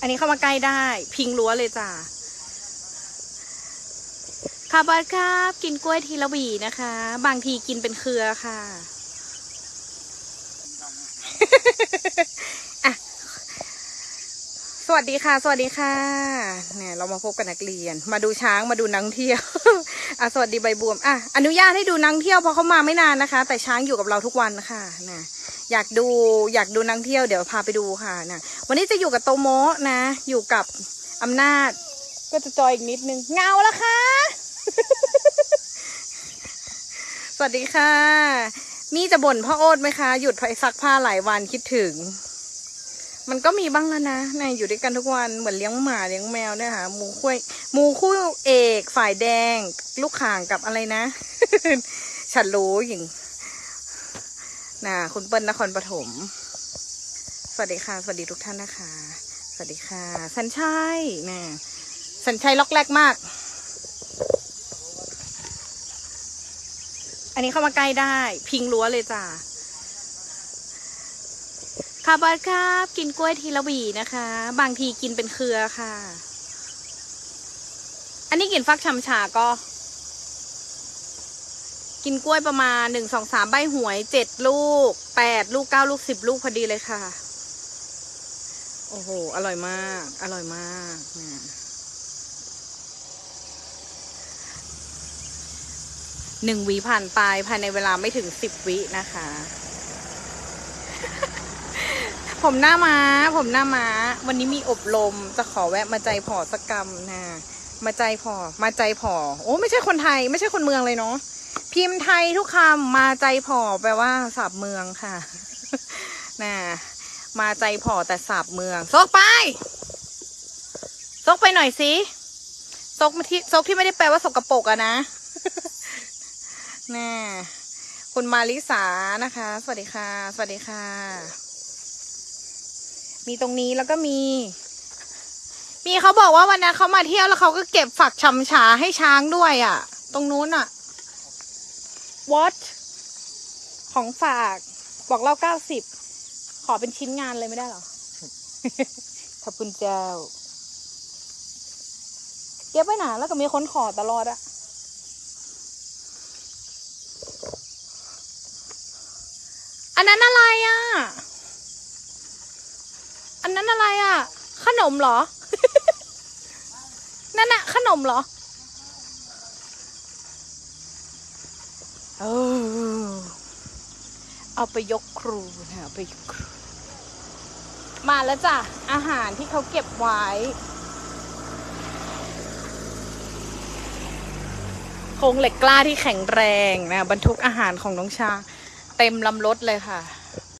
อันนี้เข้ามาใกล้ได้ พิงรั้วเลยจ้ะค่ะบอสครับ กินกล้วยทีละหวีนะคะ บางทีกินเป็นเครือค่ะอะสวัสดีค่ะ สวัสดีค่ะเนี่ยเรามาพบกับนักเรียน มาดูช้างมาดูนักท่องเที่ยวอะสวัสดีใบบวมอะอนุญาตให้ดูนักท่องเที่ยวเพราะเขามาไม่นานนะคะ แต่ช้างอยู่กับเราทุกวันค่ะนะ อยากดูอยากดูนักท่องเที่ยวเดี๋ยวพาไปดูค่ะนะวันนี้จะอยู่กับโตโมะนะ อยู่กับอำนาจ ก็จะจอยอีกนิดนึงเงาแล้วค่ะ สวัสดีค่ะ มีจะบ่นพ่อโอ๊ตไหมคะ หยุดไปซักผ้าหลายวันคิดถึง มันก็มีบ้างแล้วนะนะอยู่ด้วยกันทุกวันเหมือนเลี้ยงหมาเลี้ยงแมวเนี่ยค่ะหมูคุยหมูคู่เอก ฝ่ายแดง ลูกข่างกับอะไรนะ ฉันรู้หญิง นะคุณเปิ้ลนครปฐม สวัสดีค่ะ สวัสดีทุกท่านนะคะ สวัสดีค่ะ สันชัยนะสันชัยล็อกแรกมาก อันนี้เข้ามาใกล้ได้ พิงรั้วเลยจ้ะค่ะบอสครับ กินกล้วยทีละหวีนะคะ บางทีกินเป็นเครือค่ะ อันนี้กินฟักชำชาก็ กินกล้วยประมาณหนึ่งสองสามใบหวยเจ็ดลูกแปดลูกเก้าลูกสิบลูกพอดีเลยค่ะ โอ้โห อร่อยมาก อร่อยมากนะหนึ่งหวีผ่านไปภายในเวลาไม่ถึงสิบวินะคะ ผมหน้าม้า ผมหน้าม้า วันนี้มีอบรมจะขอแวะมาใจพอสกกรรมนะ มาใจพอมาใจพอโอ้ไม่ใช่คนไทย ไม่ใช่คนเมืองเลยเนาะ พิมพ์ไทยทุกคำมาใจพอแปลว่าสับเมืองค่ะน่ะมาใจพอแต่สับเมืองซกไปซกไปหน่อยสิซกที่ซกที่ไม่ได้แปลว่าสกปรกอะนะน่ะคุณมาริสานะคะ สวัสดีค่ะ สวัสดีค่ะ มีตรงนี้แล้วก็มี มีเขาบอกว่าวันนั้นเขามาเที่ยวแล้วเขาก็เก็บฝักชำชาให้ช้างด้วยอะ่ะ ตรงนู้นอะ่ะ what ของฝากบอกเล่าเก้าสิบขอเป็นชิ้นงานเลยไม่ได้หรอ ขอบคุณเจ้า เก็บไว้หนาแล้วก็มีคนขอตลอดอะอันนั้นอะไรอะอันนั้นอะไรอะ่ะขนมเหรอ นั่นอะขนมเหรอ เออเอาไปยกครูนะเอาไปยกครู มาแล้วจ้ะ อาหารที่เขาเก็บไว้ โครงเหล็กกล้าที่แข็งแรงนะ บรรทุกอาหารของน้องชา เต็มลำรถเลยค่ะ